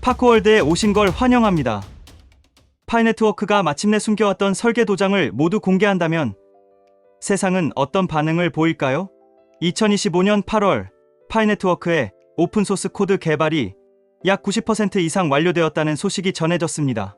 파크월드에 오신 걸 환영합니다. 파이네트워크가 마침내 숨겨왔던 설계 도장을 모두 공개한다면 세상은 어떤 반응을 보일까요? 2025년 8월 파이네트워크의 오픈소스 코드 개발이 약 90% 이상 완료되었다는 소식이 전해졌습니다.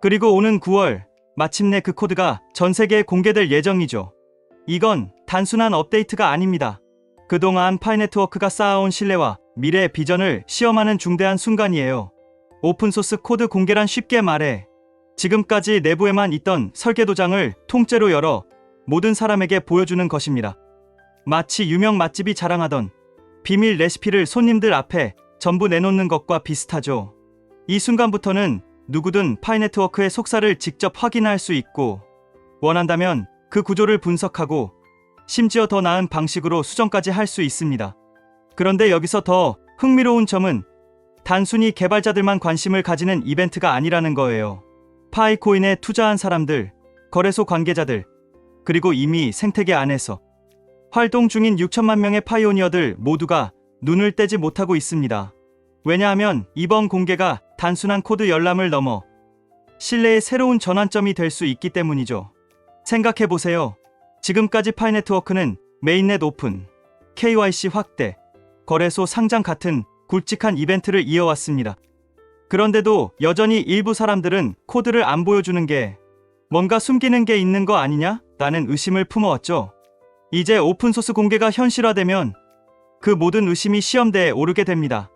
그리고 오는 9월 마침내 그 코드가 전 세계에 공개될 예정이죠. 이건 단순한 업데이트가 아닙니다. 그동안 파이네트워크가 쌓아온 신뢰와 미래의 비전을 시험하는 중대한 순간이에요. 오픈소스 코드 공개란 쉽게 말해 지금까지 내부에만 있던 설계 도장을 통째로 열어 모든 사람에게 보여주는 것입니다. 마치 유명 맛집이 자랑하던 비밀 레시피를 손님들 앞에 전부 내놓는 것과 비슷하죠. 이 순간부터는 누구든 파이네트워크의 속사를 직접 확인할 수 있고 원한다면 그 구조를 분석하고 심지어 더 나은 방식으로 수정까지 할 수 있습니다. 그런데 여기서 더 흥미로운 점은 단순히 개발자들만 관심을 가지는 이벤트가 아니라는 거예요. 파이코인에 투자한 사람들, 거래소 관계자들, 그리고 이미 생태계 안에서 활동 중인 6천만 명의 파이오니어들 모두가 눈을 떼지 못하고 있습니다. 왜냐하면 이번 공개가 단순한 코드 열람을 넘어 신뢰의 새로운 전환점이 될 수 있기 때문이죠. 생각해 보세요. 지금까지 파이네트워크는 메인넷 오픈, KYC 확대, 거래소 상장 같은 굵직한 이벤트를 이어왔습니다. 그런데도 여전히 일부 사람들은 코드를 안 보여주는 게 뭔가 숨기는 게 있는 거 아니냐? 라는 의심을 품어왔죠. 이제 오픈소스 공개가 현실화되면 그 모든 의심이 시험대에 오르게 됩니다.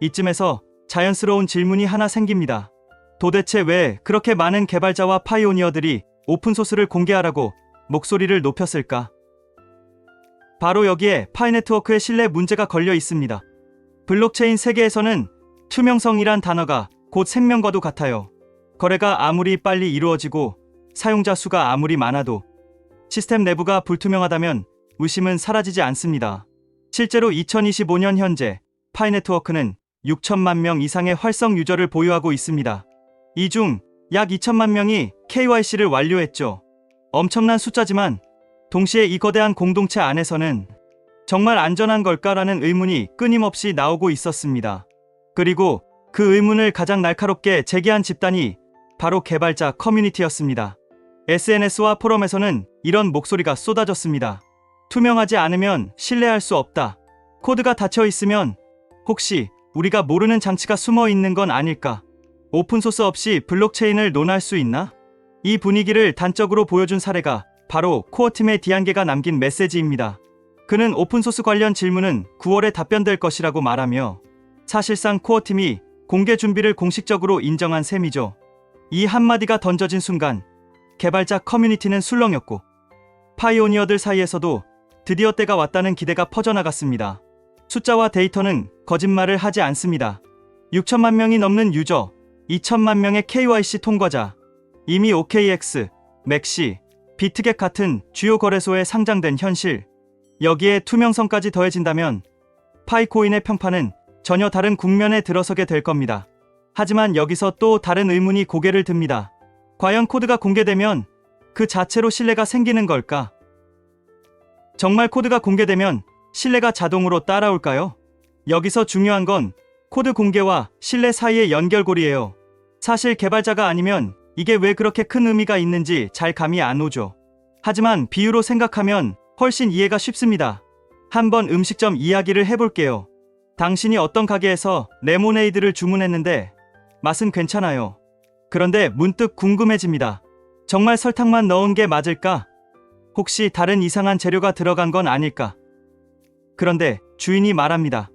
이쯤에서 자연스러운 질문이 하나 생깁니다. 도대체 왜 그렇게 많은 개발자와 파이오니어들이 오픈소스를 공개하라고 목소리를 높였을까? 바로 여기에 파이네트워크의 신뢰 문제가 걸려 있습니다. 블록체인 세계에서는 투명성이란 단어가 곧 생명과도 같아요. 거래가 아무리 빨리 이루어지고 사용자 수가 아무리 많아도 시스템 내부가 불투명하다면 의심은 사라지지 않습니다. 실제로 2025년 현재 파이 네트워크는 6천만 명 이상의 활성 유저를 보유하고 있습니다. 이 중 약 2천만 명이 KYC를 완료했죠. 엄청난 숫자지만 동시에 이 거대한 공동체 안에서는 정말 안전한 걸까라는 의문이 끊임없이 나오고 있었습니다. 그리고 그 의문을 가장 날카롭게 제기한 집단이 바로 개발자 커뮤니티였습니다. SNS와 포럼에서는 이런 목소리가 쏟아졌습니다. 투명하지 않으면 신뢰할 수 없다. 코드가 닫혀 있으면 혹시 우리가 모르는 장치가 숨어 있는 건 아닐까? 오픈소스 없이 블록체인을 논할 수 있나? 이 분위기를 단적으로 보여준 사례가 바로 코어팀의 디안게가 남긴 메시지입니다. 그는 오픈소스 관련 질문은 9월에 답변될 것이라고 말하며 사실상 코어팀이 공개 준비를 공식적으로 인정한 셈이죠. 이 한마디가 던져진 순간 개발자 커뮤니티는 술렁였고 파이오니어들 사이에서도 드디어 때가 왔다는 기대가 퍼져나갔습니다. 숫자와 데이터는 거짓말을 하지 않습니다. 6천만 명이 넘는 유저, 2천만 명의 KYC 통과자, 이미 OKX, 맥시, 비트겟 같은 주요 거래소에 상장된 현실, 여기에 투명성까지 더해진다면 파이코인의 평판은 전혀 다른 국면에 들어서게 될 겁니다. 하지만 여기서 또 다른 의문이 고개를 듭니다. 과연 코드가 공개되면 그 자체로 신뢰가 생기는 걸까? 정말 코드가 공개되면 신뢰가 자동으로 따라올까요? 여기서 중요한 건 코드 공개와 신뢰 사이의 연결고리예요. 사실 개발자가 아니면 이게 왜 그렇게 큰 의미가 있는지 잘 감이 안 오죠. 하지만 비유로 생각하면 훨씬 이해가 쉽습니다. 한번 음식점 이야기를 해볼게요. 당신이 어떤 가게에서 레모네이드를 주문했는데 맛은 괜찮아요. 그런데 문득 궁금해집니다. 정말 설탕만 넣은 게 맞을까? 혹시 다른 이상한 재료가 들어간 건 아닐까? 그런데 주인이 말합니다.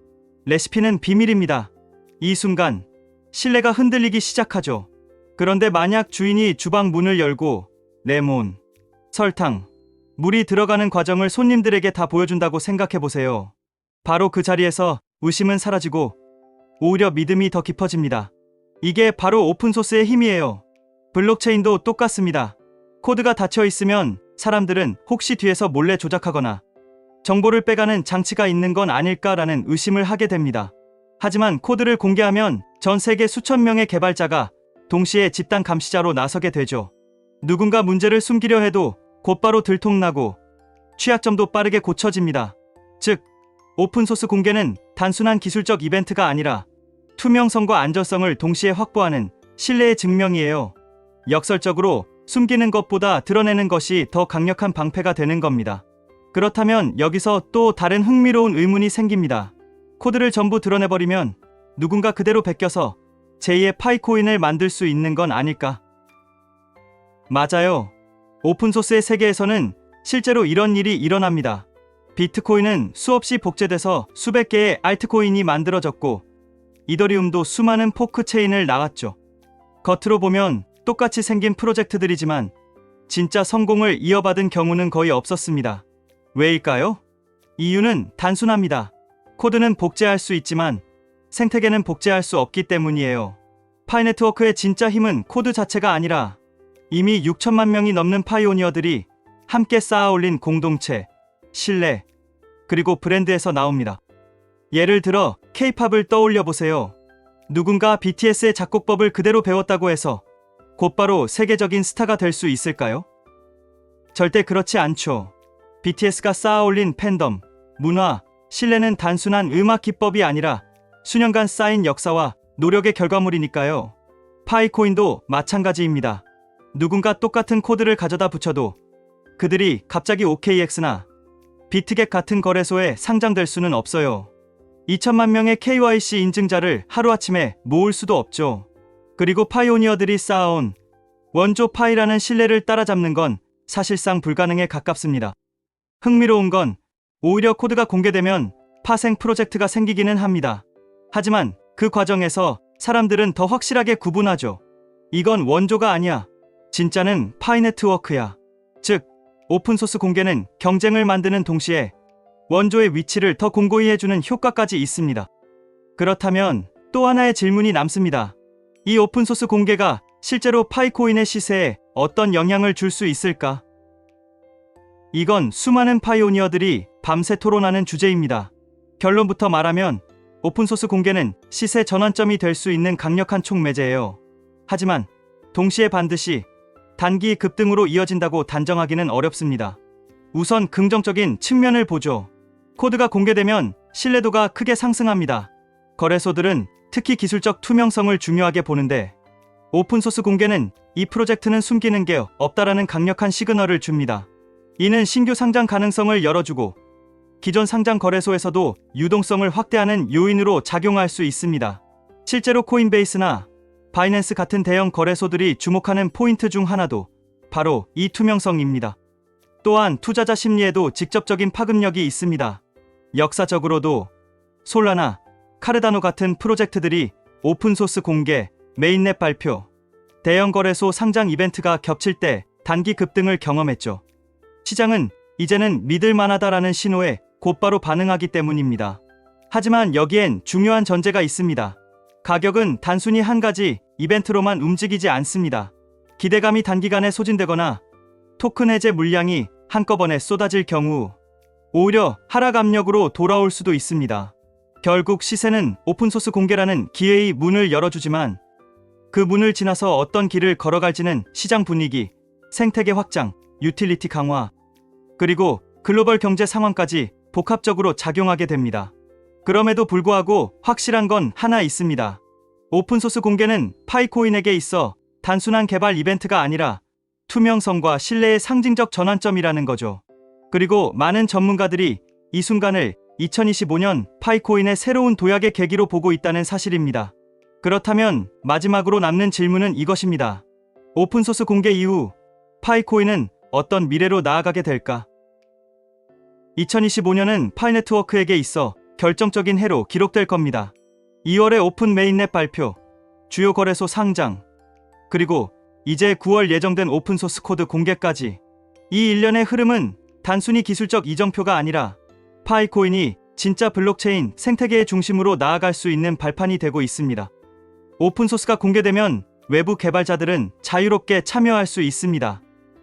레시피는 비밀입니다. 이 순간 신뢰가 흔들리기 시작하죠. 그런데 만약 주인이 주방 문을 열고 레몬, 설탕, 물이 들어가는 과정을 손님들에게 다 보여준다고 생각해 보세요. 바로 그 자리에서 의심은 사라지고 오히려 믿음이 더 깊어집니다. 이게 바로 오픈소스의 힘이에요. 블록체인도 똑같습니다. 코드가 닫혀 있으면 사람들은 혹시 뒤에서 몰래 조작하거나 정보를 빼가는 장치가 있는 건 아닐까라는 의심을 하게 됩니다. 하지만 코드를 공개하면 전 세계 수천 명의 개발자가 동시에 집단 감시자로 나서게 되죠. 누군가 문제를 숨기려 해도 곧바로 들통나고 취약점도 빠르게 고쳐집니다. 즉, 오픈소스 공개는 단순한 기술적 이벤트가 아니라 투명성과 안전성을 동시에 확보하는 신뢰의 증명이에요. 역설적으로 숨기는 것보다 드러내는 것이 더 강력한 방패가 되는 겁니다. 그렇다면 여기서 또 다른 흥미로운 의문이 생깁니다. 코드를 전부 드러내버리면 누군가 그대로 베껴서 제2의 파이코인을 만들 수 있는 건 아닐까? 맞아요. 오픈소스의 세계에서는 실제로 이런 일이 일어납니다. 비트코인은 수없이 복제돼서 수백 개의 알트코인이 만들어졌고, 이더리움도 수많은 포크 체인을 나갔죠. 겉으로 보면 똑같이 생긴 프로젝트들이지만, 진짜 성공을 이어받은 경우는 거의 없었습니다. 왜일까요? 이유는 단순합니다. 코드는 복제할 수 있지만, 생태계는 복제할 수 없기 때문이에요. 파이네트워크의 진짜 힘은 코드 자체가 아니라 이미 6천만 명이 넘는 파이오니어들이 함께 쌓아 올린 공동체, 신뢰, 그리고 브랜드에서 나옵니다. 예를 들어 K-팝을 떠올려 보세요. 누군가 BTS의 작곡법을 그대로 배웠다고 해서 곧바로 세계적인 스타가 될 수 있을까요? 절대 그렇지 않죠. BTS가 쌓아 올린 팬덤, 문화, 신뢰는 단순한 음악 기법이 아니라 수년간 쌓인 역사와 노력의 결과물이니까요. 파이코인도 마찬가지입니다. 누군가 똑같은 코드를 가져다 붙여도 그들이 갑자기 OKX나 비트겟 같은 거래소에 상장될 수는 없어요. 2천만 명의 KYC 인증자를 하루아침에 모을 수도 없죠. 그리고 파이오니어들이 쌓아온 원조 파이라는 신뢰를 따라잡는 건 사실상 불가능에 가깝습니다. 흥미로운 건 오히려 코드가 공개되면 파생 프로젝트가 생기기는 합니다. 하지만 그 과정에서 사람들은 더 확실하게 구분하죠. 이건 원조가 아니야. 진짜는 파이 네트워크야. 즉, 오픈소스 공개는 경쟁을 만드는 동시에 원조의 위치를 더 공고히 해주는 효과까지 있습니다. 그렇다면 또 하나의 질문이 남습니다. 이 오픈소스 공개가 실제로 파이코인의 시세에 어떤 영향을 줄 수 있을까? 이건 수많은 파이오니어들이 밤새 토론하는 주제입니다. 결론부터 말하면 오픈소스 공개는 시세 전환점이 될 수 있는 강력한 촉매제예요. 하지만 동시에 반드시 단기 급등으로 이어진다고 단정하기는 어렵습니다. 우선 긍정적인 측면을 보죠. 코드가 공개되면 신뢰도가 크게 상승합니다. 거래소들은 특히 기술적 투명성을 중요하게 보는데 오픈소스 공개는 이 프로젝트는 숨기는 게 없다라는 강력한 시그널을 줍니다. 이는 신규 상장 가능성을 열어주고 기존 상장 거래소에서도 유동성을 확대하는 요인으로 작용할 수 있습니다. 실제로 코인베이스나 바이낸스 같은 대형 거래소들이 주목하는 포인트 중 하나도 바로 이 투명성입니다. 또한 투자자 심리에도 직접적인 파급력이 있습니다. 역사적으로도 솔라나, 카르다노 같은 프로젝트들이 오픈소스 공개, 메인넷 발표, 대형 거래소 상장 이벤트가 겹칠 때 단기 급등을 경험했죠. 시장은 이제는 믿을 만하다라는 신호에 곧바로 반응하기 때문입니다. 하지만 여기엔 중요한 전제가 있습니다. 가격은 단순히 한 가지 이벤트로만 움직이지 않습니다. 기대감이 단기간에 소진되거나 토큰 해제 물량이 한꺼번에 쏟아질 경우 오히려 하락 압력으로 돌아올 수도 있습니다. 결국 시세는 오픈소스 공개라는 기회의 문을 열어주지만 그 문을 지나서 어떤 길을 걸어갈지는 시장 분위기, 생태계 확장, 유틸리티 강화, 그리고 글로벌 경제 상황까지 복합적으로 작용하게 됩니다. 그럼에도 불구하고 확실한 건 하나 있습니다. 오픈소스 공개는 파이코인에게 있어 단순한 개발 이벤트가 아니라 투명성과 신뢰의 상징적 전환점이라는 거죠. 그리고 많은 전문가들이 이 순간을 2025년 파이코인의 새로운 도약의 계기로 보고 있다는 사실입니다. 그렇다면 마지막으로 남는 질문은 이것입니다. 오픈소스 공개 이후 파이코인은 어떤 미래로 나아가게 될까? 2025년은 파이네트워크에게 있어 결정적인 해로 기록될 겁니다. 2월에 오픈 메인넷 발표, 주요 거래소 상장, 그리고 이제 9월 예정된 오픈소스 코드 공개까지 이 일련의 흐름은 단순히 기술적 이정표가 아니라 파이코인이 진짜 블록체인 생태계의 중심으로 나아갈 수 있는 발판이 되고 있습니다. 오픈소스가 공개되면 외부 개발자들은 자유롭게 참여할 수 있습니다.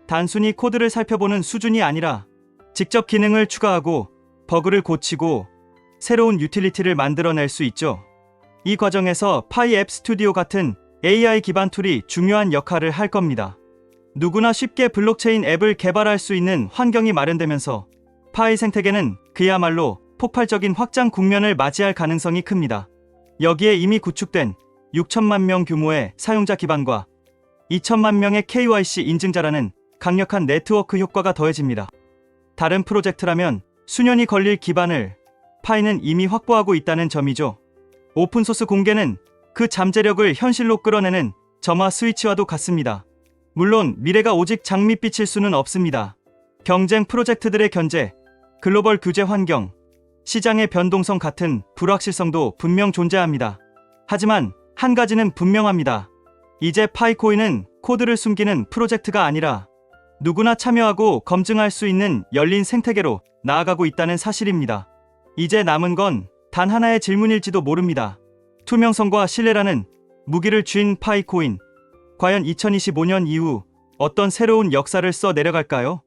단순히 코드를 살펴보는 수준이 아니라 직접 기능을 추가하고 버그를 고치고 새로운 유틸리티를 만들어낼 수 있죠. 이 과정에서 파이 앱 스튜디오 같은 AI 기반 툴이 중요한 역할을 할 겁니다. 누구나 쉽게 블록체인 앱을 개발할 수 있는 환경이 마련되면서 파이 생태계는 그야말로 폭발적인 확장 국면을 맞이할 가능성이 큽니다. 여기에 이미 구축된 6천만 명 규모의 사용자 기반과 2천만 명의 KYC 인증자라는 강력한 네트워크 효과가 더해집니다. 다른 프로젝트라면 수년이 걸릴 기반을 파이는 이미 확보하고 있다는 점이죠. 오픈소스 공개는 그 잠재력을 현실로 끌어내는 점화 스위치와도 같습니다. 물론 미래가 오직 장밋빛일 수는 없습니다. 경쟁 프로젝트들의 견제, 글로벌 규제 환경, 시장의 변동성 같은 불확실성도 분명 존재합니다. 하지만 한 가지는 분명합니다. 이제 파이코인은 코드를 숨기는 프로젝트가 아니라 누구나 참여하고 검증할 수 있는 열린 생태계로 나아가고 있다는 사실입니다. 이제 남은 건 단 하나의 질문일지도 모릅니다. 투명성과 신뢰라는 무기를 쥔 파이코인. 과연 2025년 이후 어떤 새로운 역사를 써 내려갈까요?